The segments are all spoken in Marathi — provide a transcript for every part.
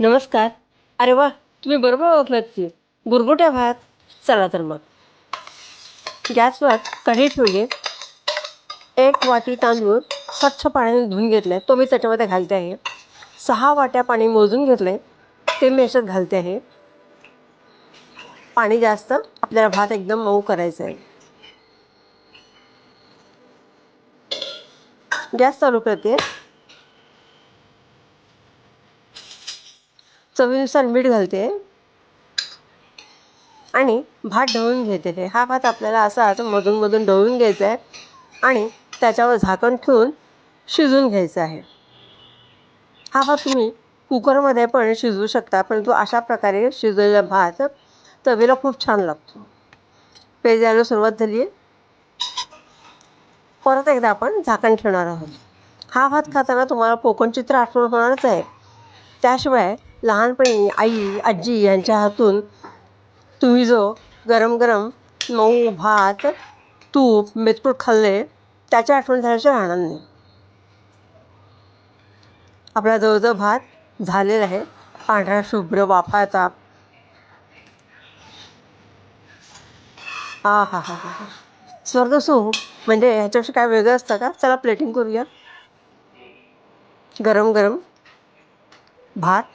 नमस्कार. अरे वा तुम्ही बरोबर ओळखलात की. गुरगुट्या भात. चला तर मग. गॅसवर कढी ठेवली. एक वाटी तांदूळ स्वच्छ पाण्याने धुवून आहे तो मी त्याच्यामध्ये घालते आहे. सहा वाट्या पाणी मोजून घेतलं. आहे ते मी याच्यात घालते आहे. पाणी जास्त आपल्याला भात एकदम मऊ करायचा आहे. गॅस चालू करते. चवीनुसार मीठ घालते. आणि भात ढवळून घेते ते हा भात आपल्याला असा असं मधून मधून ढवळून घ्यायचा आहे. आणि त्याच्यावर झाकण ठेवून शिजवून घ्यायचा आहे. हा भात तुम्ही कुकरमध्ये पण शिजवू शकता परंतु अशा प्रकारे शिजवलेला भात चवीला खूप छान लागतो. पेज द्यायला सुरुवात झाली आहे. परत एकदा आपण झाकण ठेवणार आहोत. हा भात खाताना तुम्हाला कोकण चित्र आठवण होणारच आहे. त्याशिवाय लहानपणी आई आजी यांच्या हातून तुम्ही जो गरम गरम मऊ भात तूप मेथकूट खाल्ले त्याच्या आठवण झाल्याशिवाय राहणार नाही. आपला जवळजवळ भात झालेला आहे. पांढरा शुभ्र वाफाचा हा हा हा हा. स्वर्ग म्हणजे ह्याच्यापेक्षा काय वेगळं असतं का? चला प्लेटिंग करूया. गरम गरम भात.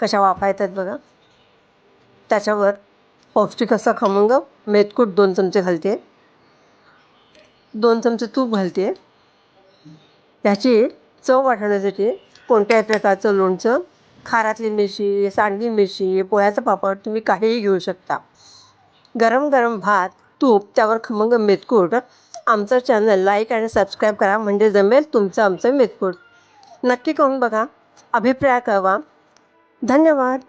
कशा वाफा येतात बघा. त्याच्यावर पौष्टिक असा खमंग मेथकूट दोन चमचे घालते. दोन चमचे तूप घालते. ह्याची चव वाढवण्यासाठी कोणत्याही प्रकारचं लोणचं खारातली मिरची सांडगी मिरची पोह्याचं पापड तुम्ही काहीही घेऊ शकता. गरम गरम भात तूप त्यावर खमंग मेथकूट आमचं चॅनल लाईक आणि सबस्क्राईब करा. म्हणजे जमेल तुमचं आमचं मेथकूट नक्की करून बघा. अभिप्राय कळवा. धन्यवाद.